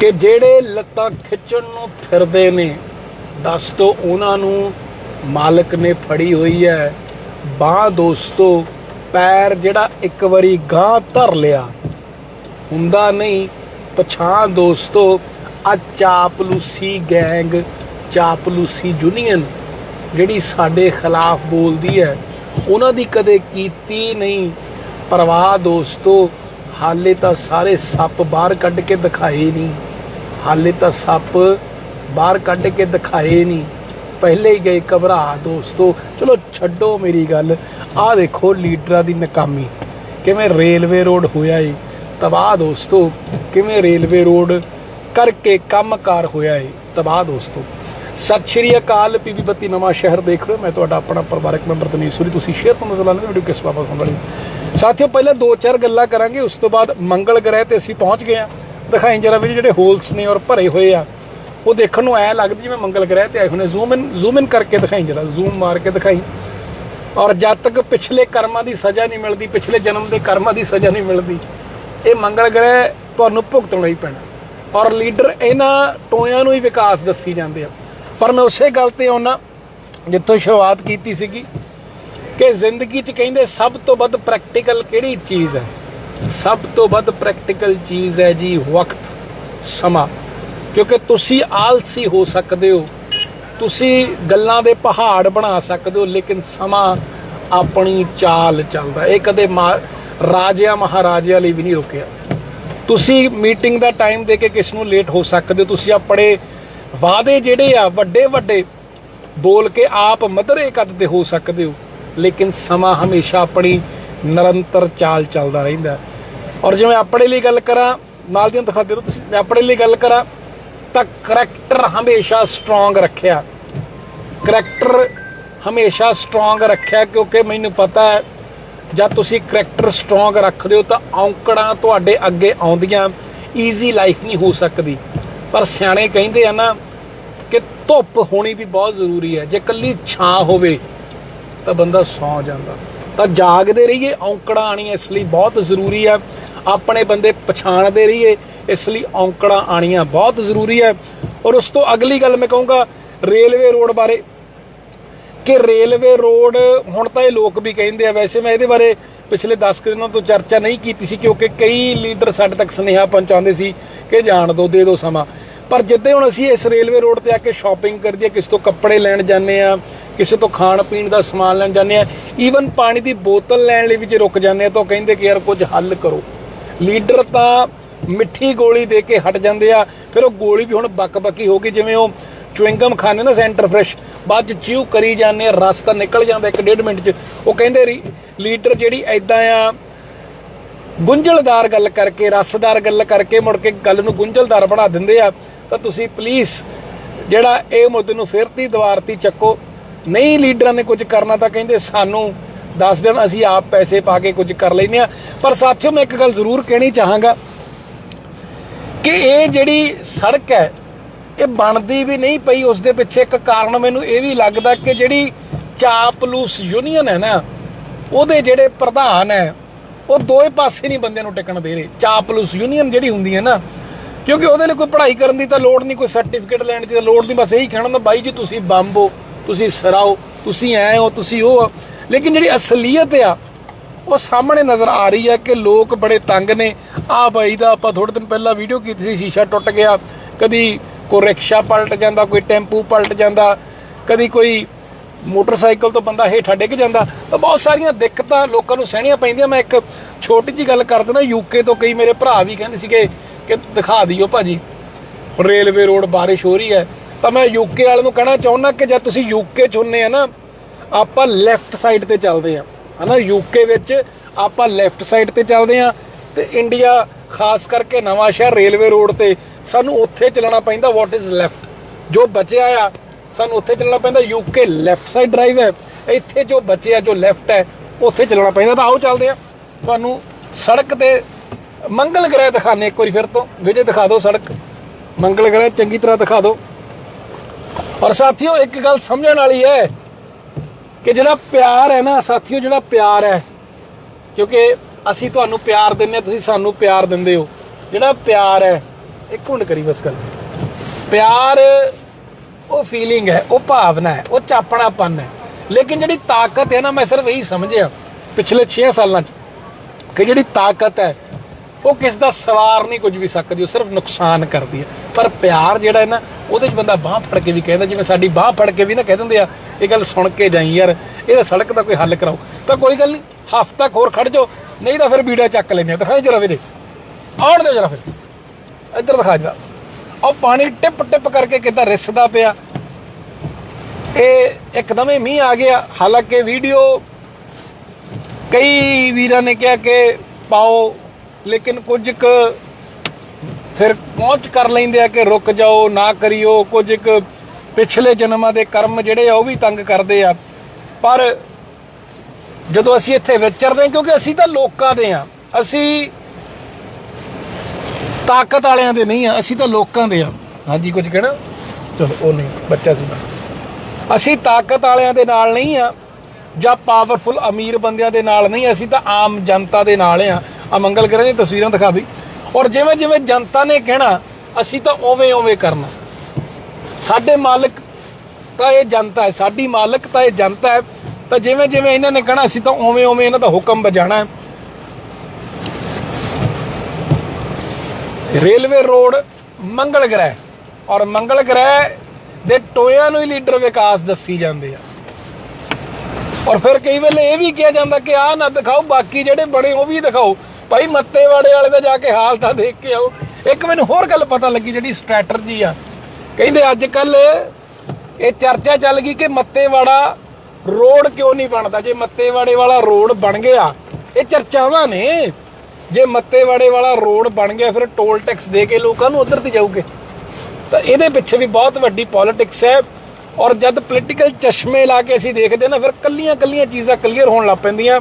ਕਿ ਜਿਹੜੇ ਲੱਤਾਂ ਖਿੱਚਣ ਨੂੰ ਫਿਰਦੇ ਨੇ, ਦੱਸ ਤੋਂ ਉਹਨਾਂ ਨੂੰ ਮਾਲਕ ਨੇ ਫੜੀ ਹੋਈ ਹੈ। ਬਾਹ ਦੋਸਤੋ, ਪੈਰ ਜਿਹੜਾ ਇੱਕ ਵਾਰੀ ਗਾਂ ਧਰ ਲਿਆ, ਹੁੰਦਾ ਨਹੀਂ। ਪਛਾਣ ਦੋਸਤੋ, ਆ ਚਾਪਲੂਸੀ ਗੈਂਗ, ਚਾਪਲੂਸੀ ਯੂਨੀਅਨ ਜਿਹੜੀ ਸਾਡੇ ਖਿਲਾਫ ਬੋਲਦੀ ਹੈ, ਉਹਨਾਂ ਦੀ ਕਦੇ ਕੀਤੀ ਨਹੀਂ। ਪਰਵਾਹ ਦੋਸਤੋ, ਹਾਲੇ ਤਾਂ ਸਾਰੇ ਸੱਪ ਬਾਹਰ ਕੱਢ ਕੇ ਦਿਖਾਏ ਨਹੀਂ। ਹਾਲੇ ਤਾਂ ਸੱਪ ਬਾਹਰ ਕੱਢ ਕੇ ਦਿਖਾਏ ਨਹੀਂ। ਪਹਿਲੇ ਹੀ ਗਏ ਘਬਰਾ ਦੋਸਤੋ। ਚਲੋ ਛੱਡੋ ਮੇਰੀ ਗੱਲ। ਆਹ ਦੇਖੋ ਲੀਡਰਾਂ ਦੀ ਨਕਾਮੀ। ਕਿਵੇਂ ਰੇਲਵੇ ਰੋਡ ਹੋਇਆ ਏ। ਤਬਾਹ ਦੋਸਤੋ, ਕਿਵੇਂ ਰੇਲਵੇ ਰੋਡ ਕਰਕੇ ਕੰਮਕਾਰ ਹੋਇਆ ਏ। ਤਬਾਹ ਦੋਸਤੋ। ਸਤਿ ਸ਼੍ਰੀ ਅਕਾਲ, ਪੀਵੀ ਬੱਤੀ ਨਵਾਂ ਸ਼ਹਿਰ ਦੇਖ ਰਹੇ ਮੈਂ ਤੁਹਾਡਾ ਆਪਣਾ ਪਰਿਵਾਰਕ ਮੈਂਬਰ ਤਨੀਸ਼ ਸੂਰੀ। ਤੁਸੀਂ ਸ਼ੇਅਰ ਤੋਂ ਮਜ਼ਾ ਲੈਣੇ ਵੀਡੀਓ ਕਿਸ ਬਾਬਤ ਹੋਣ ਵਾਲੀ ਸਾਥੀਓ, ਪਹਿਲਾਂ ਦੋ ਚਾਰ ਗੱਲਾਂ ਕਰਾਂਗੇ। ਉਸ ਤੋਂ ਬਾਅਦ ਮੰਗਲ ਗ੍ਰਹਿ ਤੇ ਅਸੀਂ ਪਹੁੰਚ ਗਏ ਆ ਦਿਖਾਈ ਜਰਾ ਵੀ ਜਿਹੜੇ ਹੋਲਸ ਨੇ ਔਰ ਭਰੇ ਹੋਏ ਆ, ਉਹ ਦੇਖਣ ਨੂੰ ਐ ਲੱਗਦੀ ਜਿਵੇਂ ਮੰਗਲ ਗ੍ਰਹਿ ਤੇ ਆਏ ਹੋਣੇ ਜ਼ੂਮ ਇਨ ਜ਼ੂਮ ਇਨ ਕਰਕੇ ਦਿਖਾਈ ਜਰਾ ਜ਼ੂਮ ਮਾਰ ਕੇ ਦਿਖਾਈ। ਔਰ ਜਦ ਤੱਕ ਪਿਛਲੇ ਕਰਮਾਂ ਦੀ ਸਜ਼ਾ ਨਹੀਂ ਮਿਲਦੀ, ਪਿਛਲੇ ਜਨਮ ਦੇ ਕਰਮਾਂ ਦੀ ਸਜ਼ਾ ਨਹੀਂ ਮਿਲਦੀ, ਇਹ ਮੰਗਲ ਗ੍ਰਹਿ ਤੁਹਾਨੂੰ ਭੁਗਤਣਾ ਹੀ ਪੈਣਾ। ਔਰ ਲੀਡਰ ਇਹਨਾਂ ਟੋਇਆਂ ਨੂੰ ਹੀ ਵਿਕਾਸ ਦੱਸੀ ਜਾਂਦੇ ਆ। ਪਰ ਮੈਂ ਉਸੇ ਗੱਲ ਤੇ ਆਉਣਾ ਜਿੱਥੋਂ ਸ਼ੁਰੂਆਤ ਕੀਤੀ ਸੀਗੀ ਕਿ ਜ਼ਿੰਦਗੀ 'ਚ ਕਹਿੰਦੇ ਸਭ ਤੋਂ ਵੱਧ ਪ੍ਰੈਕਟੀਕਲ ਕਿਹੜੀ ਚੀਜ਼ ਹੈ? ਸਭ ਤੋਂ ਵੱਧ ਪ੍ਰੈਕਟੀਕਲ ਚੀਜ਼ ਹੈ ਜੀ ਵਕਤ, ਸਮਾਂ। ਕਿਉਂਕਿ ਤੁਸੀਂ ਆਲਸੀ ਹੋ ਸਕਦੇ ਹੋ, ਤੁਸੀਂ ਗੱਲਾਂ ਦੇ ਪਹਾੜ ਬਣਾ ਸਕਦੇ ਹੋ, ਲੇਕਿਨ ਸਮਾਂ ਆਪਣੀ ਚਾਲ ਚੱਲਦਾ। ਇਹ ਕਦੇ ਮਾ- ਰਾਜਿਆਂ ਮਹਾਰਾਜਿਆਂ ਲਈ ਵੀ ਨਹੀਂ ਰੁਕਿਆ। ਤੁਸੀਂ ਮੀਟਿੰਗ ਦਾ ਟਾਈਮ ਦੇ ਕੇ ਕਿਸ ਨੂੰ ਲੇਟ ਹੋ ਸਕਦੇ ਹੋ? ਤੁਸੀਂ ਆਪਣੇ ਵਾਅਦੇ ਜਿਹੜੇ ਆ ਵੱਡੇ ਵੱਡੇ ਬੋਲ ਕੇ ਆਪ ਮਧਰੇ ਕੱਦ ਦੇ ਹੋ ਸਕਦੇ ਹੋ, ਲੇਕਿਨ ਸਮਾਂ ਹਮੇਸ਼ਾ ਆਪਣੀ ਨਿਰੰਤਰ ਚਾਲ ਚੱਲਦਾ ਰਹਿੰਦਾ। ਔਰ ਜਿਵੇਂ ਆਪਣੇ ਲਈ ਗੱਲ ਕਰਾਂ, ਨਾਲ ਦੀਆਂ ਦਿਖਾ ਦਿਓ ਤੁਸੀਂ, ਮੈਂ ਆਪਣੇ ਲਈ ਗੱਲ ਕਰਾਂ, ਤਾਂ ਕਰੈਕਟਰ ਹਮੇਸ਼ਾ ਸਟਰੋਂਗ ਰੱਖਿਆ। ਕਰੈਕਟਰ ਹਮੇਸ਼ਾ ਸਟਰੋਂਗ ਰੱਖਿਆ, ਕਿਉਂਕਿ ਮੈਨੂੰ ਪਤਾ ਹੈ, ਜਦ ਤੁਸੀਂ ਕਰੈਕਟਰ ਸਟਰੋਂਗ ਰੱਖਦੇ ਹੋ ਤਾਂ ਔਂਕੜਾਂ ਤੁਹਾਡੇ ਅੱਗੇ ਆਉਂਦੀਆਂ ਈਜ਼ੀ ਲਾਈਫ ਨਹੀਂ ਹੋ ਸਕਦੀ। ਪਰ ਸਿਆਣੇ ਕਹਿੰਦੇ ਆ ਨਾ ਕਿ ਧੁੱਪ ਹੋਣੀ ਵੀ ਬਹੁਤ ਜ਼ਰੂਰੀ ਹੈ। ਜੇ ਕੱਲੀ ਛਾਂ ਹੋਵੇ, ਤਾਂ ਬੰਦਾ ਸੌ ਜਾਂਦਾ। ਤਾਂ ਜਾਗਦੇ ਰਹੀਏ, ਔਂਕੜਾਂ ਆਣੀਆਂ ਇਸ ਲਈ ਬਹੁਤ ਜ਼ਰੂਰੀ ਹੈ ਆਪਣੇ ਬੰਦੇ ਪਛਾਣਦੇ ਰਹੀਏ, ਇਸ ਲਈ ਔਂਕੜਾਂ ਆਣੀਆਂ ਬਹੁਤ ਜ਼ਰੂਰੀ ਹੈ। ਔਰ ਉਸ ਤੋਂ ਅਗਲੀ ਗੱਲ ਮੈਂ ਕਹੂੰਗਾ, ਰੇਲਵੇ ਰੋਡ ਬਾਰੇ। ਕਿ ਰੇਲਵੇ ਰੋਡ, ਹੁਣ ਤਾਂ ਇਹ ਲੋਕ ਵੀ ਕਹਿੰਦੇ ਆ, ਵੈਸੇ ਮੈਂ ਇਹਦੇ ਬਾਰੇ ਪਿਛਲੇ 10 ਦਿਨਾਂ ਤੋਂ ਚਰਚਾ ਨਹੀਂ ਕੀਤੀ ਸੀ, ਕਿਉਂਕਿ ਕਈ ਲੀਡਰ ਸਾਡੇ ਤੱਕ ਸੁਨੇਹਾ ਪਹੁੰਚਾਉਂਦੇ ਸੀ ਕਿ ਜਾਣ ਦਿਓ ਦੇ ਦਿਓ ਸਮਾਂ। ਪਰ ਜਿੱਦੇ ਹੁਣ ਅਸੀਂ ਇਸ ਰੇਲਵੇ ਰੋਡ ਤੇ ਆ ਕੇ ਸ਼ਾਪਿੰਗ ਕਰਦੀ ਆ ਕਿਸੇ ਤੋਂ ਕੱਪੜੇ ਲੈਣ ਜਾਂਦੇ ਆ, ਕਿਸੇ ਤੋਂ ਖਾਣ ਪੀਣ ਦਾ ਸਮਾਨ ਲੈਣ ਜਾਂਦੇ ਆ ਈਵਨ ਪਾਣੀ ਦੀ ਬੋਤਲ ਲੈਣ ਲਈ ਵੀ ਜੇ ਰੁਕ ਜਾਂਦੇ ਆ, ਤਾਂ ਉਹ ਕਹਿੰਦੇ ਕਿ ਯਾਰ ਕੁਝ ਹੱਲ ਕਰੋ। ਲੀਡਰ ਤਾਂ ਮਿੱਠੀ ਗੋਲੀ ਦੇ ਕੇ ਹਟ ਜਾਂਦੇ ਆ। ਫਿਰ ਉਹ ਗੋਲੀ ਵੀ ਹੁਣ ਬੱਕ-ਬੱਕੀ ਹੋ ਗਈ, ਜਿਵੇਂ ਉਹ ਚੁਇੰਗਮ ਖਾਣੇ ਨਾ ਸੈਂਟਰ ਫਰੈਸ਼, ਬਾਅਦ ਚ ਚਿਊ ਕਰੀ ਜਾਂਦੇ ਆ ਰਸ ਤਾਂ ਨਿਕਲ ਜਾਂਦਾ ਇੱਕ ਡੇਢ ਮਿੰਟ ਚ। ਉਹ ਕਹਿੰਦੇ ਲੀਡਰ ਜਿਹੜੀ ਐਦਾਂ ਆ, ਗੁੰਝਲਦਾਰ ਗੱਲ ਕਰਕੇ, ਰਸਦਾਰ ਗੱਲ ਕਰਕੇ ਮੁੜ ਕੇ ਗੱਲ ਨੂੰ ਗੁੰਝਲਦਾਰ ਬਣਾ ਦਿੰਦੇ ਆ। ਤਾਂ ਤੁਸੀਂ ਪਲੀਜ਼ ਜਿਹੜਾ ਇਹ ਮੁੱਦੇ ਨੂੰ ਫਿਰ ਤੀ ਚੱਕੋ। ਨਹੀਂ ਲੀਡਰਾਂ ਨੇ ਕੁਝ ਕਰਨਾ ਤਾਂ ਕਹਿੰਦੇ ਸਾਨੂੰ ਦੱਸ ਦੇਣ ਅਸੀਂ ਆਪ ਪੈਸੇ ਪਾ ਕੇ ਕੁਝ ਕਰ ਲੈਨੇ ਆ ਪਰ ਸਾਥੀਓ, ਮੈਂ ਇੱਕ ਗੱਲ ਜ਼ਰੂਰ ਕਹਿਣੀ ਚਾਹਾਂਗਾ ਕਿ ਇਹ ਜਿਹੜੀ ਸੜਕ ਹੈ, ਇਹ ਬਣਦੀ ਵੀ ਨਹੀਂ ਪਈ, ਉਸ ਦੇ ਪਿੱਛੇ ਇੱਕ ਕਾਰਨ ਮੈਨੂੰ ਇਹ ਵੀ ਲੱਗਦਾ ਕਿ ਜਿਹੜੀ ਚਾਪਲੂਸ ਯੂਨੀਅਨ ਹੈ ਨਾ, ਉਹਦੇ ਜਿਹੜੇ ਪ੍ਰਧਾਨ ਹੈ, ਉਹ ਦੋਏ ਪਾਸੇ ਨਹੀਂ ਬੰਦਿਆਂ ਨੂੰ ਟਿਕਣ ਦੇ ਰਹੇ। ਚਾਪਲੂਸ ਯੂਨੀਅਨ ਜਿਹੜੀ ਹੁੰਦੀ ਹੈ ਨਾ, ਕਿਉਂਕਿ ਉਹਦੇ ਲਈ ਕੋਈ ਪੜ੍ਹਾਈ ਕਰਨ ਦੀ ਤਾਂ ਲੋੜ ਨਹੀਂ, ਕੋਈ ਸਰਟੀਫਿਕੇਟ ਲੈਣ ਦੀ ਤਾਂ ਲੋੜ ਨਹੀਂ, ਬਸ ਇਹੀ ਕਹਿਣਾ ਹੁੰਦਾ, ਬਾਈ ਜੀ, ਤੁਸੀਂ ਬੰਬ ਹੋ, ਤੁਸੀਂ ਸਰਾਓ, ਤੁਸੀਂ ਐ ਹੋ, ਤੁਸੀਂ ਉਹ ਲੇਕਿਨ ਜਿਹੜੀ ਅਸਲੀਅਤ ਆ, ਉਹ ਸਾਹਮਣੇ ਨਜ਼ਰ ਆ ਰਹੀ ਹੈ ਕਿ ਲੋਕ ਬੜੇ ਤੰਗ ਨੇ। ਆ ਬਾਈ ਦਾ ਆਪਾਂ ਥੋੜੇ ਦਿਨ ਪਹਿਲਾਂ ਵੀਡੀਓ ਕੀਤੀ ਸੀ, ਸ਼ੀਸ਼ਾ ਟੁੱਟ ਗਿਆ। ਕਦੀ ਕੋਈ ਰਿਕਸ਼ਾ ਪਲਟ ਜਾਂਦਾ, ਕੋਈ ਟੈਂਪੂ ਪਲਟ ਜਾਂਦਾ, ਕਦੀ ਕੋਈ ਮੋਟਰਸਾਈਕਲ ਤੋਂ ਬੰਦਾ ਹੇਠਾਂ ਡਿੱਗ ਜਾਂਦਾ। ਤਾਂ ਬਹੁਤ ਸਾਰੀਆਂ ਦਿੱਕਤਾਂ ਲੋਕਾਂ ਨੂੰ ਸਹਿਣੀਆਂ ਪੈਂਦੀਆਂ। ਮੈਂ ਇੱਕ ਛੋਟੀ ਜੀ ਗੱਲ ਕਰ ਦਿੰਦਾ ਯੂਕੇ ਤੋਂ ਕਈ ਮੇਰੇ ਭਰਾ ਵੀ ਕਹਿੰਦੇ ਸੀਗੇ ਕਿ ਦਿਖਾ ਦਿਓ ਭਾਜੀ ਹੁਣ ਰੇਲਵੇ ਰੋਡ ਬਾਰਿਸ਼ ਹੋ ਰਹੀ ਹੈ। ਤਾਂ ਮੈਂ ਯੂਕੇ ਵਾਲੇ ਨੂੰ ਕਹਿਣਾ ਚਾਹੁੰਦਾ ਕਿ ਜਦ ਤੁਸੀਂ ਯੂਕੇ ਚ ਹੁੰਨੇ ਆ ਨਾ ਆਪਾਂ ਲੈਫਟ ਸਾਈਡ ਤੇ ਚੱਲਦੇ ਆ ਹਨਾ ਯੂਕੇ ਵਿੱਚ ਆਪਾਂ ਲੈਫਟ ਸਾਈਡ ਤੇ ਚੱਲਦੇ ਆ ਤੇ ਇੰਡੀਆ ਖਾਸ ਕਰਕੇ ਨਵਾਂ ਸ਼ਹਿਰ ਰੇਲਵੇ ਰੋਡ ਤੇ ਸਾਨੂੰ ਉੱਥੇ ਚੱਲਣਾ ਪੈਂਦਾ ਵਾਟ ਇਜ਼ ਲੈਫਟ ਜੋ ਬਚਿਆ ਆ, ਸਾਨੂੰ ਉੱਥੇ ਚੱਲਣਾ ਪੈਂਦਾ। ਯੂਕੇ ਲੈਫਟ ਸਾਈਡ ਡਰਾਈਵ ਹੈ। ਇੱਥੇ ਜੋ ਬਚਿਆ, ਜੋ ਲੈਫਟ ਹੈ, ਉੱਥੇ ਚੱਲਣਾ ਪੈਂਦਾ। ਤਾਂ ਆਓ ਚੱਲਦੇ ਆ ਤੁਹਾਨੂੰ ਸੜਕ ਤੇ ਮੰਗਲ ਗ੍ਰਹਿ ਦਿਖਾਣੇ ਇੱਕ ਵਾਰੀ ਫਿਰ ਤੋਂ। ਵਿਜੇ ਦਿਖਾ ਦਿਓ ਸੜਕ। ਮੰਗਲ ਗ੍ਰਹਿ ਚੰਗੀ ਤਰ੍ਹਾਂ ਦਿਖਾ ਦਿਓ। ਔਰ ਸਾਥੀਓ, ਇੱਕ ਗੱਲ ਸਮਝਣ ਵਾਲੀ ਹੈ ਕਿ ਜਿਹੜਾ ਪਿਆਰ ਹੈ ਨਾ ਸਾਥੀਓ, ਜਿਹੜਾ ਪਿਆਰ ਹੈ, ਕਿਉਂਕਿ ਅਸੀਂ ਤੁਹਾਨੂੰ ਪਿਆਰ ਦਿੰਦੇ ਹਾਂ, ਤੁਸੀਂ ਸਾਨੂੰ ਪਿਆਰ ਦਿੰਦੇ ਹੋ। ਜਿਹੜਾ ਪਿਆਰ ਹੈ, ਇੱਕ ਮਿੰਟ ਕਰੀ ਬਸ ਗੱਲ। ਪਿਆਰ, ਉਹ ਫੀਲਿੰਗ ਹੈ, ਉਹ ਭਾਵਨਾ ਹੈ, ਉਹ ਚਾਪਣਾਪਨ ਹੈ। ਲੇਕਿਨ ਜਿਹੜੀ ਤਾਕਤ ਹੈ ਨਾ, ਮੈਂ ਸਿਰਫ ਇਹੀ ਸਮਝਿਆ ਪਿਛਲੇ 6 ਸਾਲਾਂ ਚ ਕਿ ਜਿਹੜੀ ਤਾਕਤ ਹੈ, ਉਹ ਕਿਸ ਦਾ ਸਵਾਰ ਨਹੀਂ ਕੁਝ ਵੀ ਸਕਦੀ, ਉਹ ਸਿਰਫ ਨੁਕਸਾਨ ਕਰਦੀ ਹੈ। ਪਰ ਪਿਆਰ ਜਿਹੜਾ ਹੈ ਨਾ ਉਹਦੇ ਚ ਬੰਦਾ ਬਾਹ ਫੜ ਕੇ ਵੀ ਕਹਿੰਦਾ, ਜਿਵੇਂ ਸਾਡੀ ਬਾਹ ਫੜ ਕੇ ਵੀ ਨਾ ਕਹਿ ਦਿੰਦੇ ਆ, ਇਹ ਗੱਲ ਸੁਣ ਕੇ ਜਾਈ ਯਾਰ, ਇਹਦਾ ਸੜਕ ਦਾ ਕੋਈ ਹੱਲ ਕਰਾਓ। ਤਾਂ ਕੋਈ ਗੱਲ ਨਹੀਂ, ਹਫ਼ਤਾ ਕੁ ਖੜ ਜਾਓ, ਨਹੀਂ ਤਾਂ ਫਿਰ ਵੀਡੀਓ ਚੱਕ ਲੈਂਦੇ ਦਿਖਾਈ ਜਰਾ ਵੀਰੇ। ਆਉਣ ਦਿਓ ਜਰਾ ਫਿਰ। ਇੱਧਰ ਦਿਖਾ ਜਾ ਉਹ ਪਾਣੀ ਟਿਪ ਟਿਪ ਕਰਕੇ ਕਿੱਦਾਂ ਰਿਸਦਾ ਪਿਆ। ਇਹ ਇੱਕਦਮ ਹੀ ਮੀਂਹ ਆ ਗਿਆ। ਹਾਲਾਂਕਿ ਵੀਡੀਓ ਕਈ ਵੀਰਾਂ ਨੇ ਕਿਹਾ ਕਿ ਪਾਓ, ਲੇਕਿਨ ਕੁਝ ਕੁ ਫਿਰ ਪਹੁੰਚ ਕਰ ਲੈਂਦੇ ਆ ਕਿ ਰੁਕ ਜਾਓ, ਨਾ ਕਰਿਓ, ਕੁਝ ਇੱਕ ਪਿਛਲੇ ਜਨਮਾਂ ਦੇ ਕਰਮ ਜਿਹੜੇ ਆ ਉਹ ਵੀ ਤੰਗ ਕਰਦੇ ਆ। ਪਰ ਜਦੋਂ ਅਸੀਂ ਇੱਥੇ ਵਿਚਰਦੇ ਹਾਂ ਕਿਉਂਕਿ ਅਸੀਂ ਤਾਂ ਲੋਕਾਂ ਦੇ ਆ, ਅਸੀਂ ਤਾਕਤ ਵਾਲਿਆਂ ਦੇ ਨਹੀਂ ਆ, ਅਸੀਂ ਤਾਂ ਲੋਕਾਂ ਦੇ ਆ। ਹਾਂਜੀ, ਕੁਝ ਕਹਿਣਾ? ਚਲੋ, ਉਹ ਨਹੀਂ, ਬੱਚਾ ਸੀ। ਅਸੀਂ ਤਾਕਤ ਵਾਲਿਆਂ ਦੇ ਨਾਲ ਨਹੀਂ ਆ, ਜਾਂ ਪਾਵਰਫੁਲ ਅਮੀਰ ਬੰਦਿਆਂ ਦੇ ਨਾਲ ਨਹੀਂ, ਅਸੀਂ ਤਾਂ ਆਮ ਜਨਤਾ ਦੇ ਨਾਲ ਆ। ਆ ਮੰਗਲ ਗ੍ਰਹਿ ਦੀਆਂ ਤਸਵੀਰਾਂ ਦਿਖਾ ਵੀ। ਔਰ ਜਿਵੇਂ ਜਿਵੇਂ ਜਨਤਾ ਨੇ ਕਹਿਣਾ, ਅਸੀਂ ਤਾਂ ਉਵੇਂ ਓਵੇਂ ਕਰਨਾ। ਸਾਡੇ ਮਾਲਕ ਤਾਂ ਇਹ ਜਨਤਾ ਹੈ, ਸਾਡੀ ਮਾਲਕ ਤਾਂ ਇਹ ਜਨਤਾ ਹੈ। ਤਾਂ ਜਿਵੇਂ ਜਿਵੇਂ ਇਹਨਾਂ ਨੇ ਕਹਿਣਾ, ਅਸੀਂ ਤਾਂ ਓਵੇਂ ਓਵੇਂ ਇਹਨਾਂ ਦਾ ਹੁਕਮ ਬਜਾਣਾ ਹੈ। ਰੇਲਵੇ ਰੋਡ ਮੰਗਲ ਗ੍ਰਹਿ, ਔਰ ਮੰਗਲ ਗ੍ਰਹਿ ਦੇ ਟੋਇਆਂ ਨੂੰ ਹੀ ਲੀਡਰ ਵਿਕਾਸ ਦੱਸੀ ਜਾਂਦੇ ਆ। ਔਰ ਫਿਰ ਕਈ ਵੇਲੇ ਇਹ ਵੀ ਕਿਹਾ ਜਾਂਦਾ ਕਿ ਆਹ ਨਾ ਦਿਖਾਓ, ਬਾਕੀ ਜਿਹੜੇ ਬਣੇ ਉਹ ਵੀ ਦਿਖਾਓ। ਭਾਈ ਮੱਤੇਵਾੜੇ ਵਾਲੇ ਦਾ ਜਾ ਕੇ ਹਾਲ ਤਾਂ ਦੇਖ ਕੇ ਆਓ। ਇੱਕ ਮੈਨੂੰ ਹੋਰ ਗੱਲ ਪਤਾ ਲੱਗੀ ਜਿਹੜੀ ਸਟ੍ਰੈਟਜੀ ਆ। ਕਹਿੰਦੇ ਅੱਜ ਕੱਲ ਇਹ ਚਰਚਾ ਚੱਲ ਗਈ ਕਿ ਮੱਤੇਵਾੜਾ ਰੋਡ ਕਿਉਂ ਨਹੀਂ ਬਣਦਾ? ਜੇ ਮੱਤੇਵਾੜੇ ਵਾਲਾ ਰੋਡ ਬਣ ਗਿਆ, ਇਹ ਚਰਚਾਵਾਂ ਨੇ। ਜੇ ਮੱਤੇਵਾੜੇ ਵਾਲਾ ਰੋਡ ਬਣ ਗਿਆ, ਫਿਰ ਟੋਲ ਟੈਕਸ ਦੇ ਕੇ ਲੋਕਾਂ ਨੂੰ ਉਧਰ ਤੇ ਜਾਊਗੇ। ਤਾਂ ਇਹਦੇ ਪਿੱਛੇ ਵੀ ਬਹੁਤ ਵੱਡੀ ਪੋਲਿਟਿਕਸ ਹੈ। ਔਰ ਜਦ ਪੋਲਿਟੀਕਲ ਚਸ਼ਮੇ ਲਾ ਕੇ ਅਸੀਂ ਦੇਖਦੇ ਨਾ, ਫਿਰ ਕੱਲੀਆਂ ਕੱਲੀਆਂ ਚੀਜ਼ਾਂ ਕਲੀਅਰ ਹੋਣ ਲੱਗ ਪੈਂਦੀਆਂ।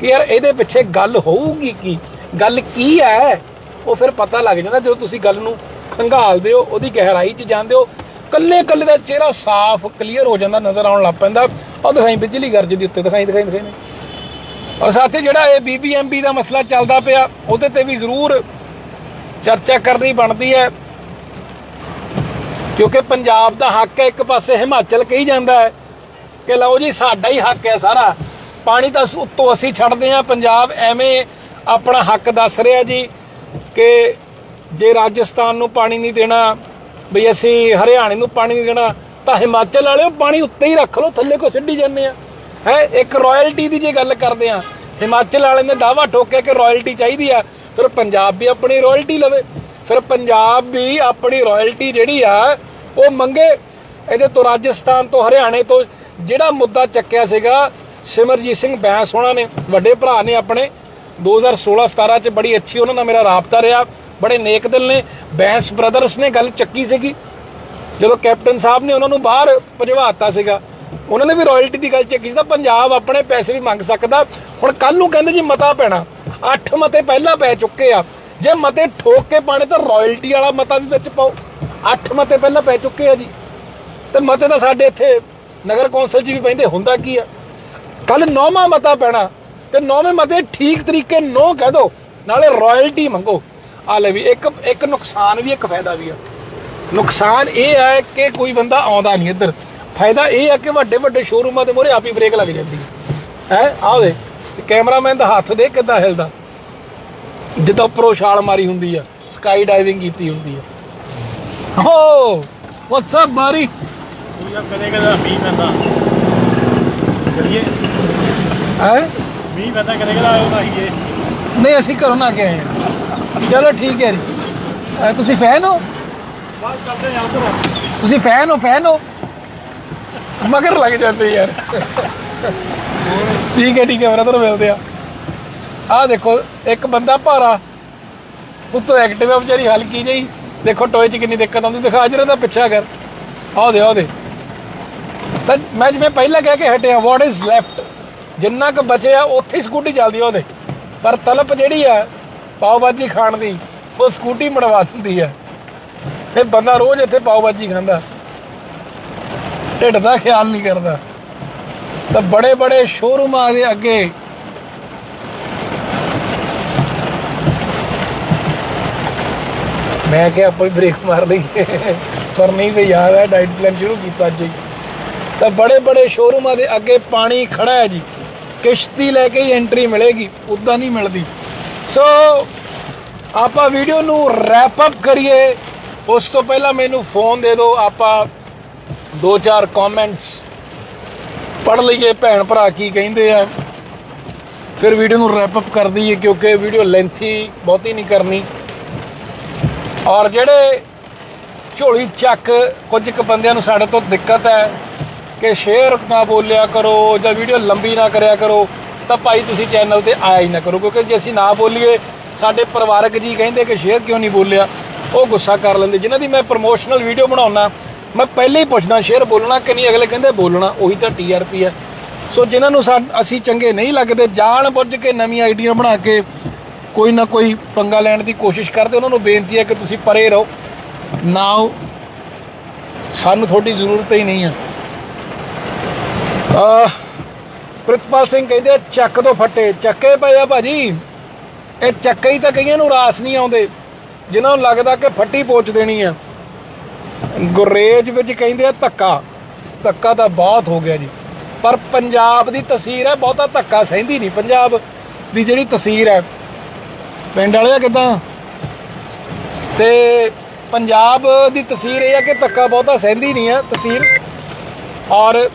ਕਿ ਯਾਰ ਇਹਦੇ ਪਿੱਛੇ ਗੱਲ ਹੋਊਗੀ ਕੀ? ਗੱਲ ਕੀ ਹੈ? ਉਹ ਫਿਰ ਪਤਾ ਲੱਗ ਜਾਂਦਾ ਜਦੋਂ ਤੁਸੀਂ ਗੱਲ ਨੂੰ ਖੰਗਾਲਦੇ ਹੋ, ਉਹਦੀ ਗਹਿਰਾਈ 'ਚ ਜਾਂਦੇ ਹੋ ਕੱਲੇ ਕੱਲੇ ਦਾ ਚਿਹਰਾ ਸਾਫ਼ ਕਲੀਅਰ ਹੋ ਜਾਂਦਾ, ਨਜ਼ਰ ਆਉਣ ਲੱਗ ਪੈਂਦਾ। ਉਹ ਦਿਖਾਈ ਬਿਜਲੀ ਗਰਜ ਦੇ ਉੱਤੇ, ਦਿਖਾਈ ਦਿਖਾਈ ਦਿਖਾਈ। ਨੇ ਔਰ ਸਾਥੀ ਜਿਹੜਾ ਇਹ ਬੀਬੀਐਮਬੀ ਦਾ ਮਸਲਾ ਚੱਲਦਾ ਪਿਆ, ਉਹਦੇ ਤੇ ਵੀ ਜ਼ਰੂਰ ਚਰਚਾ ਕਰਨੀ ਬਣਦੀ ਹੈ। ਕਿਉਂਕਿ ਪੰਜਾਬ ਦਾ ਹੱਕ ਹੈ, ਇੱਕ ਪਾਸੇ ਹਿਮਾਚਲ ਕਹੀ ਜਾਂਦਾ ਹੈ ਕਿ ਲਓ ਜੀ, ਸਾਡਾ ਹੀ ਹੱਕ ਹੈ ਸਾਰਾ। ਪਾਣੀ ਤਾਂ ਉੱਤੋਂ ਅਸੀਂ ਛੱਡਦੇ ਆ ਪੰਜਾਬ ਐਵੇਂ ਆਪਣਾ ਹੱਕ ਦੱਸ ਰਿਹਾ ਜੀ ਕਿ ਜੇ ਰਾਜਸਥਾਨ ਨੂੰ ਪਾਣੀ ਨਹੀਂ ਦੇਣਾ, ਬਈ ਅਸੀਂ ਹਰਿਆਣੇ ਨੂੰ ਪਾਣੀ ਨਹੀਂ ਦੇਣਾ, ਤਾਂ ਹਿਮਾਚਲ ਵਾਲਿਓ ਪਾਣੀ ਉੱਤੇ ਹੀ ਰੱਖ ਲਓ, ਥੱਲੇ ਕੋ ਛੱਡੀ ਜਾਂਦੇ ਆ। ਹੈ, ਇੱਕ ਰਾਇਲਟੀ ਦੀ ਜੇ ਗੱਲ ਕਰਦੇ ਆ ਹਿਮਾਚਲ ਵਾਲੇ ਨੇ ਦਾਵਾ ਠੋਕਿਆ ਕਿ ਰਾਇਲਟੀ ਚਾਹੀਦੀ ਆ, ਫਿਰ ਪੰਜਾਬ ਵੀ ਆਪਣੀ ਰਾਇਲਟੀ ਲਵੇ। ਫਿਰ ਪੰਜਾਬ ਵੀ ਆਪਣੀ ਰਾਇਲਟੀ ਜਿਹੜੀ ਆ, ਉਹ ਮੰਗੇ। ਇਹਦੇ ਤੋਂ ਰਾਜਸਥਾਨ ਤੋਂ ਹਰਿਆਣੇ ਤੋਂ ਜਿਹੜਾ ਮੁੱਦਾ ਚੱਕਿਆ ਸੀਗਾ ਸਿਮਰਜੀਤ ਸਿੰਘ ਬੈਂਸ ਉਹਨਾਂ ਨੇ, ਵੱਡੇ ਭਰਾ ਨੇ ਆਪਣੇ। 2016-17 ਚ ਬੜੀ ਅੱਛੀ ਉਹਨਾਂ ਨਾਲ ਮੇਰਾ ਰਾਬਤਾ ਰਿਹਾ। ਬੜੇ ਨੇਕ ਦਿਲ ਨੇ। ਬੈਂਸ ਬ੍ਰਦਰਸ ਨੇ ਗੱਲ ਚੱਕੀ ਸੀਗੀ। ਜਦੋਂ ਕੈਪਟਨ ਸਾਹਿਬ ਨੇ ਉਹਨਾਂ ਨੂੰ ਬਾਹਰ ਭਜਵਾਤਾ ਸੀਗਾ, ਉਹਨਾਂ ਨੇ ਵੀ ਰਾਇਲਟੀ ਦੀ ਗੱਲ ਚੱਕੀ ਸੀ ਤਾਂ ਪੰਜਾਬ ਆਪਣੇ ਪੈਸੇ ਵੀ ਮੰਗ ਸਕਦਾ। ਹੁਣ ਕੱਲ ਨੂੰ ਕਹਿੰਦੇ ਜੀ ਮਤਾ ਪੈਣਾ। ਅੱਠ ਮਤੇ ਪਹਿਲਾਂ ਪੈ ਚੁੱਕੇ ਆ। ਜੇ ਮਤੇ ਠੋਕ ਕੇ ਪਾਣੇ ਤਾਂ ਰਾਇਲਟੀ ਵਾਲਾ ਮਤਾ ਵੀ ਵਿੱਚ ਪਾਓ। ਅੱਠ ਮਤੇ ਪਹਿਲਾਂ ਪੈ ਚੁੱਕੇ ਆ ਜੀ। ਤੇ ਮਤੇ ਤਾਂ ਸਾਡੇ ਇੱਥੇ ਨਗਰ ਕੌਂਸਲ 'ਚ ਵੀ ਪੈਂਦੇ, ਹੁੰਦਾ ਕੀ ਆ? ਕੱਲ ਨੌਵਾਂ ਮਤਾ ਪੈਣਾ ਤੇ ਨੌਵੇਂ ਮਤੇ ਠੀਕ ਤਰੀਕੇ ਨੋ ਕਹਿ ਦੋ, ਨਾਲੇ ਰਾਇਲਟੀ ਮੰਗੋ। ਆ ਲੈ ਵੀ ਇੱਕ ਇੱਕ ਨੁਕਸਾਨ ਵੀ ਇੱਕ ਫਾਇਦਾ ਵੀ ਆ। ਨੁਕਸਾਨ ਇਹ ਹੈ ਕਿ ਕੋਈ ਬੰਦਾ ਆਉਂਦਾ ਨਹੀਂ ਇੱਧਰ। ਫਾਇਦਾ ਇਹ ਹੈ ਕਿ ਵੱਡੇ ਵੱਡੇ ਸ਼ੋਰੂਮਾਂ ਦੇ ਮੂਹਰੇ ਆਪ ਬ੍ਰੇਕ ਲੱਗ ਜਾਂਦੀ ਹੈ ਹੈ, ਆਹ ਦੇ ਕੈਮਰਾਮੈਨ ਦਾ ਹੱਥ ਦੇ ਕਿੱਦਾਂ ਹਿਲਦਾ। ਜਿੱਦਾਂ ਉੱਪਰੋਂ ਛਾਲ ਮਾਰੀ ਹੁੰਦੀ ਆ ਸਕਾਈ ਡਾਈਵਿੰਗ ਕੀਤੀ ਹੁੰਦੀ ਆ। ਹੋ ਵਾਟਸ ਅਪ ਬਾਰੀ? ਪੂਜਾ ਕਦੇ ਕਦੇ ਮੀਂਹ ਪੈਂਦਾ। ਕਰੀਏ? ਹੈ? ਮੀਂਹ ਪੈਂਦਾ ਕਦੇ ਕਦੇ ਆਇਓ ਨਾਹੀਏ ਨਹੀਂ ਅਸੀਂ ਘਰੋਂ ਨਾ ਕੇ ਆਏ। ਹਾਂ ਚਲੋ ਠੀਕ ਹੈ ਜੀ। ਅਹ ਤੁਸੀਂ ਫੈਨ ਹੋ? ਬਾਅਦ ਕਰਦੇ ਜਾਂ ਉਧਰ ਤੁਸੀਂ ਫੈਨ ਹੋ ਫੈਨ ਹੋ? ਮਗਰ ਲੱਗ ਜਾਂਦੇ ਯਾਰ। ਠੀਕ ਹੈ ਠੀਕ ਹੈ ਬ੍ਰਦਰ ਮਿਲਦੇ ਆ ਆਹ ਦੇਖੋ ਇੱਕ ਬੰਦਾ ਭਾਰਾ। ਉੱਤੋਂ ਐਕਟਿਵਾ ਵਿਚਾਰੀ ਹਲਕੀ ਜਿਹੀ। ਦੇਖੋ ਟੋਏ 'ਚ ਕਿੰਨੀ ਦਿੱਕਤ ਆਉਂਦੀ। ਦਿਖਾ ਜਰਾ ਦਾ ਪਿੱਛਾ ਕਰ। ਆਹ ਦੇ ਆਹ ਦੇ। ਤਾਂ ਮੈਂ ਜਿਵੇਂ ਪਹਿਲਾਂ ਕਹਿ ਕੇ ਹਟਿਆ ਵਾਟ ਇਜ਼ ਲੈਫਟ ਜਿੰਨਾ ਕੁ ਬਚਿਆ, ਉੱਥੇ ਸਕੂਟੀ ਚੱਲਦੀ ਉਹਦੇ। ਪਰ ਤਲਪ ਜਿਹੜੀ ਆ ਪਾਓ ਬਾਜੀ ਖਾਣ ਦੀ, ਉਹ ਸਕੂਟੀ ਮੜਵਾ ਦਿੰਦੀ ਆ। ਤੇ ਬੰਦਾ ਰੋਜ਼ ਇੱਥੇ ਪਾਓ ਬਾਜੀ ਖਾਂਦਾ। ਢਿੱਡ ਦਾ ਖਿਆਲ ਨਹੀਂ ਕਰਦਾ। ਤਾਂ ਬੜੇ ਬੜੇ ਸ਼ੋਰੂਮਾਂ ਦੇ ਅੱਗੇ। ਮੈਂ ਕਿਹਾ ਆਪਾਂ ਬ੍ਰੇਕ ਮਾਰ ਲਈਏ ਪਰ ਨਹੀਂ ਤੇ ਯਾਦ ਹੈ ਡਾਈਟ ਪਲਾਨ ਸ਼ੁਰੂ ਕੀਤਾ ਅੱਜ ਹੀ। ਤਾਂ ਬੜੇ ਬੜੇ ਸ਼ੋਰੂਮਾਂ ਦੇ ਅੱਗੇ ਪਾਣੀ ਖੜਾ ਹੈ ਜੀ। ਕਿਸ਼ਤੀ ਲੈ ਕੇ ਹੀ ਐਂਟਰੀ ਮਿਲੇਗੀ, ਉਦਾਂ ਨਹੀਂ ਮਿਲਦੀ। ਸੋ ਆਪਾਂ ਵੀਡੀਓ ਨੂੰ ਰੈਪ ਅਪ ਕਰੀਏ। ਉਸ ਤੋਂ ਪਹਿਲਾਂ ਮੈਨੂੰ ਫੋਨ ਦੇ ਦਿਓ, ਆਪਾਂ ਦੋ ਚਾਰ ਕਮੈਂਟਸ ਪੜ ਲਈਏ, ਭੈਣ ਭਰਾ ਕੀ ਕਹਿੰਦੇ ਆ। ਫਿਰ ਵੀਡੀਓ ਨੂੰ ਰੈਪ ਅਪ ਕਰ ਦਈਏ, ਕਿਉਂਕਿ ਵੀਡੀਓ ਲੈਂਥੀ ਬਹੁਤੀ ਨਹੀਂ ਕਰਨੀ। ਔਰ ਜਿਹੜੇ ਝੋਲੀ ਚੱਕ ਕੁਝ ਕੁ ਬੰਦਿਆਂ ਨੂੰ ਸਾਡੇ ਤੋਂ ਦਿੱਕਤ ਹੈ ਕਿ ਸ਼ੇਅਰ ਨਾ ਬੋਲਿਆ ਕਰੋ ਜਾਂ ਵੀਡੀਓ ਲੰਬੀ ਨਾ ਕਰਿਆ ਕਰੋ, ਤਾਂ ਭਾਈ ਤੁਸੀਂ ਚੈਨਲ ਤੇ ਆਇਆ ਹੀ ਨਾ ਕਰੋ, ਕਿਉਂਕਿ ਜੇ ਅਸੀਂ ਨਾ ਬੋਲੀਏ, ਸਾਡੇ ਪਰਿਵਾਰਕ ਜੀ ਕਹਿੰਦੇ ਕਿ ਸ਼ੇਅਰ ਕਿਉਂ ਨਹੀਂ ਬੋਲਿਆ, ਉਹ ਗੁੱਸਾ ਕਰ ਲੈਂਦੇ। ਜਿਨ੍ਹਾਂ ਦੀ ਮੈਂ ਪ੍ਰਮੋਸ਼ਨਲ ਵੀਡੀਓ ਬਣਾਉਣਾ ਮੈਂ ਪਹਿਲੇ ਹੀ ਪੁੱਛਦਾ, ਸ਼ੇਅਰ ਬੋਲਣਾ ਕਿ ਨਹੀਂ? ਅਗਲੇ ਕਹਿੰਦੇ ਬੋਲਣਾ, ਉਹੀ ਤਾਂ ਟੀਆਰਪੀ ਹੈ। ਸੋ ਜਿਨ੍ਹਾਂ ਨੂੰ ਸਾ- ਅਸੀਂ ਚੰਗੇ ਨਹੀਂ ਲੱਗਦੇ ਜਾਣ ਬੁੱਝ ਕੇ ਨਵੀਆਂ ਆਈਡੀਆਂ ਬਣਾ ਕੇ ਕੋਈ ਨਾ ਕੋਈ ਪੰਗਾ ਲੈਣ ਦੀ ਕੋਸ਼ਿਸ਼ ਕਰਦੇ, ਉਹਨਾਂ ਨੂੰ ਬੇਨਤੀ ਹੈ ਕਿ ਤੁਸੀਂ ਪਰੇ ਰਹੋ। ਨਾਓ ਸਾਨੂੰ ਤੁਹਾਡੀ ਜ਼ਰੂਰਤ ਹੀ ਨਹੀਂ ਹੈ। ਆ, ਪ੍ਰਿਤਪਾਲ ਸਿੰਘ ਕਹਿੰਦੇ ਚੱਕ ਤੋਂ ਫੱਟੇ, ਚੱਕੇ ਪਏ ਆ ਭਾਜੀ। ਇਹ ਚੱਕੇ ਹੀ ਤਾਂ ਕਈਆਂ ਨੂੰ ਰਾਸ ਨਹੀਂ ਆਉਂਦੇ, ਜਿਨ੍ਹਾਂ ਨੂੰ ਲੱਗਦਾ ਕਿ ਫੱਟੀ ਪੋਚ ਦੇਣੀ ਆ। ਗੁਰੇਜ ਵਿੱਚ ਕਹਿੰਦੇ ਆ, ਧੱਕਾ। ਧੱਕਾ ਤਾਂ ਬਹੁਤ ਹੋ ਗਿਆ ਜੀ। ਪਰ ਪੰਜਾਬ ਦੀ ਤਸਵੀਰ ਹੈ, ਬਹੁਤਾ ਧੱਕਾ ਸਹਿੰਦੀ ਨਹੀਂ। ਪੰਜਾਬ ਦੀ ਜਿਹੜੀ ਤਸਵੀਰ ਹੈ, ਪਿੰਡ ਵਾਲਿਆ ਕਿਦਾਂ? ਤੇ ਪੰਜਾਬ ਦੀ ਤਸਵੀਰ ਇਹ ਹੈ ਕਿ ਧੱਕਾ ਬਹੁਤਾ ਸਹਿੰਦੀ ਨਹੀਂ ਹੈ ਤਸਵੀਰ। ਔਰ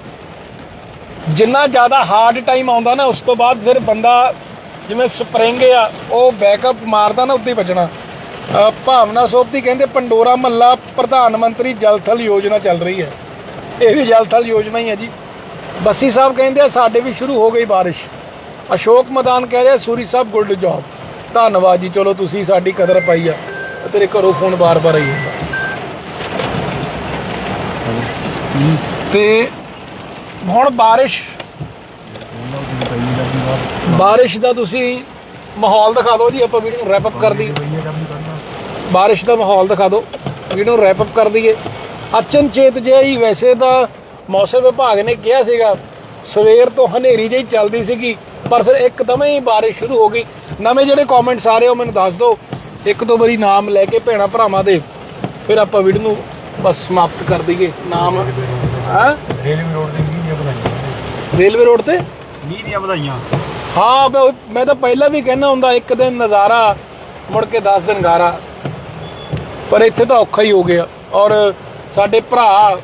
ਜਿੰਨਾ ਜ਼ਿਆਦਾ ਹਾਰਡ ਟਾਈਮ ਆਉਂਦਾ ਨਾ, ਉਸ ਤੋਂ ਬਾਅਦ ਫਿਰ ਬੰਦਾ ਜਿਵੇਂ ਸਪਰਿੰਗ ਆ, ਉਹ ਬੈਕਅਪ ਮਾਰਦਾ ਨਾ, ਉੱਤੇ ਵੱਜਣਾ। ਅਹ ਭਾਵਨਾ ਸੋਪਤੀ ਕਹਿੰਦੇ ਪੰਡੋਰਾ ਮੱਲਾ ਪ੍ਰਧਾਨ ਮੰਤਰੀ ਜਲ ਥਲ ਯੋਜਨਾ ਚੱਲ ਰਹੀ ਹੈ। ਇਹ ਵੀ ਜਲ ਥਲ ਯੋਜਨਾ ਹੀ ਹੈ ਜੀ। ਬੱਸੀ ਸਾਹਿਬ ਕਹਿੰਦੇ ਆ, ਸਾਡੇ ਵੀ ਸ਼ੁਰੂ ਹੋ ਗਈ ਬਾਰਿਸ਼। ਅਸ਼ੋਕ ਮਦਾਨ ਕਹਿ ਰਿਹਾ, ਸੂਰੀ ਸਾਹਿਬ ਗੁੱਡ ਜੌਬ। ਧੰਨਵਾਦ ਜੀ, ਚਲੋ ਤੁਸੀਂ ਸਾਡੀ ਕਦਰ ਪਾਈ ਆ। ਤੇਰੇ ਘਰੋਂ ਫੋਨ ਬਾਰ-ਬਾਰ ਆਈ ਜਾਂਦਾ। ਤੇ ਹੁਣ ਬਾਰਿਸ਼। ਬਾਰਿਸ਼ ਦਾ ਤੁਸੀਂ ਮਾਹੌਲ ਦਿਖਾ ਦਿਓ ਜੀ, ਆਪਾਂ ਵੀਡੀਓ ਨੂੰ ਰੈਪ ਅਪ ਕਰ ਦਈਏ। ਬਾਰਿਸ਼ ਦਾ ਮਾਹੌਲ ਦਿਖਾ ਦਿਓ, ਵੀਡੀਓ ਨੂੰ ਰੈਪ ਅਪ ਕਰ ਦਈਏ। ਅਚਨਚੇਤ ਜਿਹਾ ਹੀ ਵੈਸੇ ਤਾਂ ਮੌਸਮ ਵਿਭਾਗ ਨੇ ਕਿਹਾ ਸੀਗਾ, ਸਵੇਰ ਤੋਂ ਹਨੇਰੀ ਜਿਹੀ ਚੱਲਦੀ ਸੀਗੀ, ਪਰ ਫਿਰ ਇੱਕਦਮ ਹੀ ਬਾਰਿਸ਼ ਸ਼ੁਰੂ ਹੋ ਗਈ। ਨਵੇਂ ਜਿਹੜੇ ਕਮੈਂਟਸ ਆ ਰਹੇ ਹੋ ਮੈਨੂੰ ਦੱਸ ਦਿਓ। ਇੱਕ ਦੋ ਵਾਰੀ ਨਾਮ ਲੈ ਕੇ ਭੈਣਾ ਭਰਾਵਾਂ ਦੇ, ਫਿਰ ਆਪਾਂ ਵੀਡੀਓ ਨੂੰ ਬਸ ਸਮਾਪਤ ਕਰ ਦਈਏ। ਨਾਮ, ਹਾਂ? ਰੇਲਵੇ ਰੋਡ ਤੇ ਮੀਂਹ ਦੀਆਂ ਵਧਾਈਆਂ ਰੇਲਵੇ ਰੋਡ ਤੇ? ਮੀਂਹ ਦੀਆਂ ਵਧਾਈਆਂ। ਹਾਂ ਮੈਂ ਤਾਂ ਪਹਿਲਾਂ ਵੀ ਕਹਿਣਾ ਹੁੰਦਾ ਇੱਕ ਦਿਨ ਨਜ਼ਾਰਾ ਮੁੜ ਕੇ 10 ਦਿਨ ਗਾਰਾ। ਪਰ ਇੱਥੇ ਤਾਂ ਔਖਾ ਹੀ ਹੋ ਗਿਆ। ਔਰ ਸਾਡੇ ਭਰਾ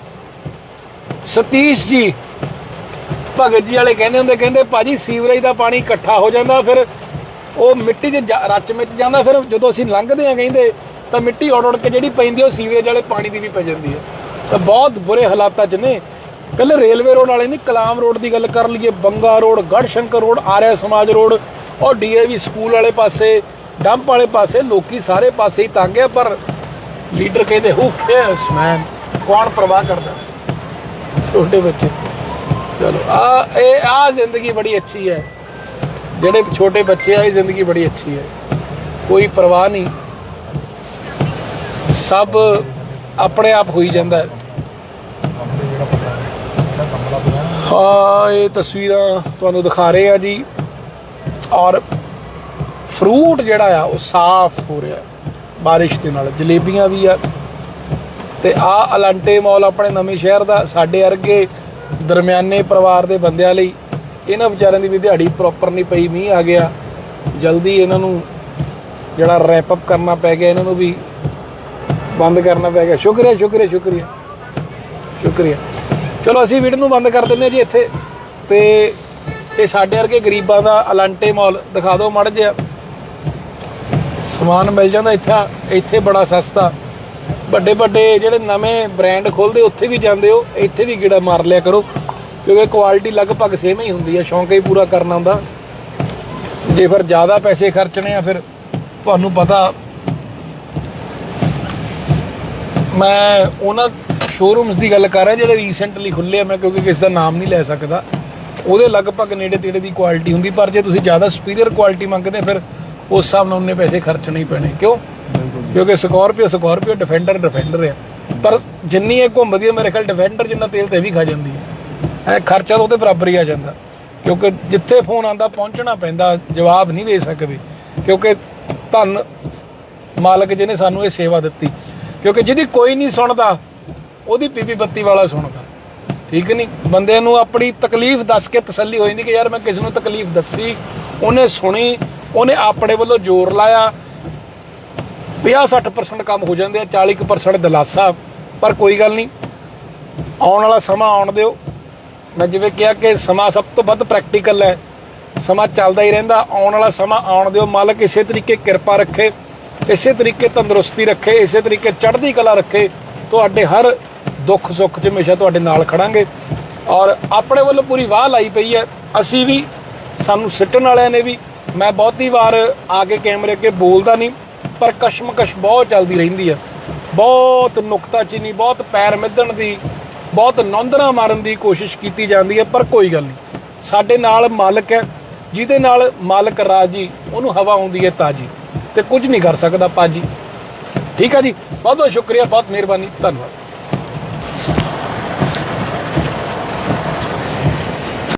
ਸਤੀਸ਼ ਜੀ ਭਗਤ ਜੀ ਵਾਲੇ ਕਹਿੰਦੇ ਹੁੰਦੇ ਕਹਿੰਦੇ ਭਾਜੀ ਸੀਵਰੇਜ ਦਾ ਪਾਣੀ ਇਕੱਠਾ ਹੋ ਜਾਂਦਾ ਫਿਰ ਉਹ ਮਿੱਟੀ 'ਚ ਰਚ ਮਿੱਚ ਜਾਂਦਾ ਫਿਰ ਜਦੋਂ ਅਸੀਂ ਲੰਘਦੇ ਆ ਕਹਿੰਦੇ ਤਾਂ ਮਿੱਟੀ ਉੜ ਉੜ ਕੇ ਜਿਹੜੀ ਪੈਂਦੀ ਉਹ ਸੀਵਰੇਜ ਵਾਲੇ ਪਾਣੀ ਦੀ ਵੀ ਪੈ ਜਾਂਦੀ ਹੈ ਤਾਂ ਬਹੁਤ ਬੁਰੇ ਹਾਲਾਤਾਂ 'ਚ ਨੇ। ਕੱਲੇ ਰੇਲਵੇ ਰੋਡ ਵਾਲੇ ਨਹੀਂ, ਕਲਾਮ ਰੋਡ ਦੀ ਗੱਲ ਕਰ ਲਈਏ, Banga road, Garhshankar road Arya Samaj road, ਔਰ ਡੀਏਵੀ ਸਕੂਲ ਵਾਲੇ ਪਾਸੇ, ਡੰਪ ਵਾਲੇ ਪਾਸੇ, ਲੋਕੀ ਸਾਰੇ ਪਾਸੇ ਹੀ ਤੰਗ ਆ, ਪਰ ਲੀਡਰ ਕਹਿੰਦੇ ਹੂ ਕੇਅਰਸ ਮੈਨ ਕੌਣ ਪਰਵਾਹ ਕਰਦਾ? ਛੋਟੇ ਬੱਚੇ। ਚਲੋ, ਆ, ਇਹ, ਆ ਜ਼ਿੰਦਗੀ ਬੜੀ ਅੱਛੀ ਹੈ। ਜਿਹੜੇ ਛੋਟੇ ਬੱਚੇ ਆ, ਇਹ ਜ਼ਿੰਦਗੀ ਬੜੀ ਅੱਛੀ ਹੈ। ਕੋਈ ਪਰਵਾਹ ਨਹੀਂ। ਸਭ ਆਪਣੇ ਆਪ ਹੋਈ ਜਾਂਦਾ ਹੈ। ਹਾਂ, ਇਹ ਤਸਵੀਰਾਂ ਤੁਹਾਨੂੰ ਦਿਖਾ ਰਹੇ ਆ ਜੀ। ਔਰ ਫਰੂਟ ਜਿਹੜਾ ਆ, ਉਹ ਸਾਫ਼ ਹੋ ਰਿਹਾ ਬਾਰਿਸ਼ ਦੇ ਨਾਲ ਜਲੇਬੀਆਂ ਵੀ ਆ। ਤੇ ਆ ਅਲੰਟੇ ਮਾਲ ਆਪਣੇ ਨਵੇਂ ਸ਼ਹਿਰ ਦਾ, ਸਾਡੇ ਵਰਗੇ ਦਰਮਿਆਨੇ ਪਰਿਵਾਰ ਦੇ ਬੰਦਿਆਂ ਲਈ ਇਹਨਾਂ ਵਿਚਾਰਿਆਂ ਦੀ ਵੀ ਦਿਹਾੜੀ ਪ੍ਰੋਪਰ ਨਹੀਂ ਪਈ, ਮੀਂਹ ਆ ਗਿਆ। ਜਲਦੀ ਇਹਨਾਂ ਨੂੰ ਜਿਹੜਾ ਰੈਪ ਅਪ ਕਰਨਾ ਪੈ ਗਿਆ, ਇਹਨਾਂ ਨੂੰ ਵੀ ਬੰਦ ਕਰਨਾ ਪੈ ਗਿਆ। ਸ਼ੁਕਰੀਆ ਸ਼ੁਕਰੀਆ ਸ਼ੁਕਰੀਆ। ਸ਼ੁਕਰੀਆ। ਚਲੋ ਅਸੀਂ ਵੀਡੀਓ ਨੂੰ ਬੰਦ ਕਰ ਦਿੰਦੇ ਹਾਂ ਜੀ ਇੱਥੇ। ਤੇ ਇਹ ਸਾਡੇ ਵਰਗੇ ਗਰੀਬਾਂ ਦਾ ਅਲੰਟੇ ਮਾਲ ਦਿਖਾ ਦਿਓ ਮੜ ਜਿਹਾ। ਸਮਾਨ ਮਿਲ ਜਾਂਦਾ ਇੱਥੇ ਇੱਥੇ ਬੜਾ ਸਸਤਾ। ਵੱਡੇ ਵੱਡੇ ਜਿਹੜੇ ਨਵੇਂ ਬ੍ਰਾਂਡ ਖੋਲਦੇ ਉੱਥੇ ਵੀ ਜਾਂਦੇ ਹੋ, ਇੱਥੇ ਵੀ ਗੇੜਾ ਮਾਰ ਲਿਆ ਕਰੋ। ਕਿਉਂਕਿ ਕੁਆਲਿਟੀ ਲਗਭਗ ਸੇਮ ਹੀ ਹੁੰਦੀ ਹੈ ਸ਼ੌਂਕ ਹੀ ਪੂਰਾ ਕਰਨਾ ਹੁੰਦਾ। ਜੇ ਫਿਰ ਜ਼ਿਆਦਾ ਪੈਸੇ ਖਰਚਣੇ ਆ, ਫਿਰ ਤੁਹਾਨੂੰ ਪਤਾ। ਮੈਂ ਉਹਨਾਂ ਸ਼ੋਰੂਮਸ ਦੀ ਗੱਲ ਕਰ ਰਿਹਾ ਜਿਹੜੇ ਰੀਸੈਂਟਲੀ ਖੁੱਲੇ ਆ ਮੈਂ ਕਿਉਂਕਿ ਕਿਸ ਦਾ ਨਾਮ ਨਹੀਂ ਲੈ ਸਕਦਾ। ਉਹਦੇ ਲਗਭਗ ਨੇੜੇ ਤੇੜੇ ਦੀ ਕੁਆਲਿਟੀ ਹੁੰਦੀ ਪਰ ਜੇ ਤੁਸੀਂ ਜ਼ਿਆਦਾ ਸੁਪੀਰੀਅਰ ਕੁਆਲਿਟੀ ਮੰਗਦੇ ਫਿਰ ਉਸ ਹਿਸਾਬ ਨਾਲ ਉਹਨੇ ਪੈਸੇ ਖਰਚਣੇ ਹੀ ਪੈਣੇ। ਕਿਉਂ? ਕਿਉਂਕਿ ਸਕਾਰਪੀਓ ਸਕਾਰਪੀਓ ਡਿਫੈਂਡਰ ਡਿਫੈਂਡਰ ਆ। ਪਰ ਜਿੰਨੀ ਇਹ ਘੁੰਮਦੀ ਹੈ ਮੇਰੇ ਖਿਆਲ ਡਿਫੈਂਡਰ ਜਿੰਨਾ ਤੇਲ ਤੇ ਇਹ ਵੀ ਖਾ ਜਾਂਦੀ ਹੈ ਐ ਖਰਚਾ ਉਹਦੇ ਬਰਾਬਰ ਹੀ ਆ ਜਾਂਦਾ। ਕਿਉਂਕਿ ਜਿੱਥੇ ਫੋਨ ਆਂਦਾ ਪਹੁੰਚਣਾ ਪੈਂਦਾ ਜਵਾਬ ਨਹੀਂ ਦੇ ਸਕਦੇ। ਕਿਉਂਕਿ ਧਨ ਮਾਲਕ ਜਿਹਨੇ ਸਾਨੂੰ ਇਹ ਸੇਵਾ ਦਿੱਤੀ। ਕਿਉਂਕਿ ਜਿਹਦੀ ਕੋਈ ਨਹੀਂ ਸੁਣਦਾ ਉਹਦੀ ਪੀਪੀ ਬੱਤੀ ਵਾਲਾ ਸੁਣਦਾ ਠੀਕ ਨਹੀਂ ਬੰਦੇ ਨੂੰ ਆਪਣੀ ਤਕਲੀਫ ਦੱਸ ਕੇ ਤਸੱਲੀ ਹੋ ਜਾਂਦੀ ਕਿ ਯਾਰ ਮੈਂ ਕਿਸ ਨੂੰ ਤਕਲੀਫ ਦੱਸੀ, ਉਹਨੇ ਸੁਣੀ, ਉਹਨੇ ਆਪਣੇ ਵੱਲੋਂ ਜ਼ੋਰ ਲਾਇਆ। 50-60% ਕੰਮ ਹੋ ਜਾਂਦੇ ਆ 40% ਦਿਲਾਸਾ, ਪਰ ਕੋਈ ਗੱਲ ਨਹੀਂ ਆਉਣ ਵਾਲਾ ਸਮਾਂ ਆਉਣ ਦਿਓ। ਮੈਂ ਜਿਵੇਂ ਕਿਹਾ ਕਿ ਸਮਾਂ ਸਭ ਤੋਂ ਵੱਧ ਪ੍ਰੈਕਟੀਕਲ ਹੈ। ਸਮਾਂ ਚੱਲਦਾ ਹੀ ਰਹਿੰਦਾ। ਆਉਣ ਵਾਲਾ ਸਮਾਂ ਆਉਣ ਦਿਓ। ਮਾਲਕ ਇਸੇ ਤਰੀਕੇ ਕਿਰਪਾ ਰੱਖੇ, ਇਸੇ ਤਰੀਕੇ ਤੰਦਰੁਸਤੀ ਰੱਖੇ, ਇਸੇ ਤਰੀਕੇ ਚੜ੍ਹਦੀ ਕਲਾ ਰੱਖੇ। ਤੁਹਾਡੇ ਹਰ ਦੁੱਖ ਸੁੱਖ 'ਚ ਹਮੇਸ਼ਾ ਤੁਹਾਡੇ ਨਾਲ ਖੜਾਂਗੇ। ਔਰ ਆਪਣੇ ਵੱਲੋਂ ਪੂਰੀ ਵਾਹ ਲਾਈ ਪਈ ਹੈ। ਅਸੀਂ ਵੀ, ਸਾਨੂੰ ਸਿੱਟਣ ਵਾਲਿਆਂ ਨੇ ਵੀ, ਮੈਂ ਬਹੁਤੀ ਵਾਰ ਆ ਕੇ ਕੈਮਰੇ ਅੱਗੇ ਬੋਲਦਾ ਨਹੀਂ, ਪਰ ਕਸ਼ਮਕਸ਼ ਬਹੁਤ ਚੱਲਦੀ ਰਹਿੰਦੀ ਹੈ। ਬਹੁਤ ਨੁਕਤਾਚੀਨੀ ਬਹੁਤ ਪੈਰ ਮਿੱਧਣ ਦੀ, ਬਹੁਤ ਨੌਂਦਣਾ ਮਾਰਨ ਦੀ ਕੋਸ਼ਿਸ਼ ਕੀਤੀ ਜਾਂਦੀ ਹੈ, ਪਰ ਕੋਈ ਗੱਲ ਨਹੀਂ। ਸਾਡੇ ਨਾਲ ਮਾਲਕ ਹੈ, ਜਿਹਦੇ ਨਾਲ ਮਾਲਕ ਰਾਜੀ, ਉਹਨੂੰ ਹਵਾ ਆਉਂਦੀ ਹੈ ਤਾਜੀ, ਤੇ ਕੁਝ ਨਹੀਂ ਕਰ ਸਕਦਾ ਪਾਜੀ। ਠੀਕ ਹੈ ਜੀ? ਬਹੁਤ ਬਹੁਤ ਸ਼ੁਕਰੀਆ, ਬਹੁਤ ਮਿਹਰਬਾਨੀ, ਧੰਨਵਾਦ।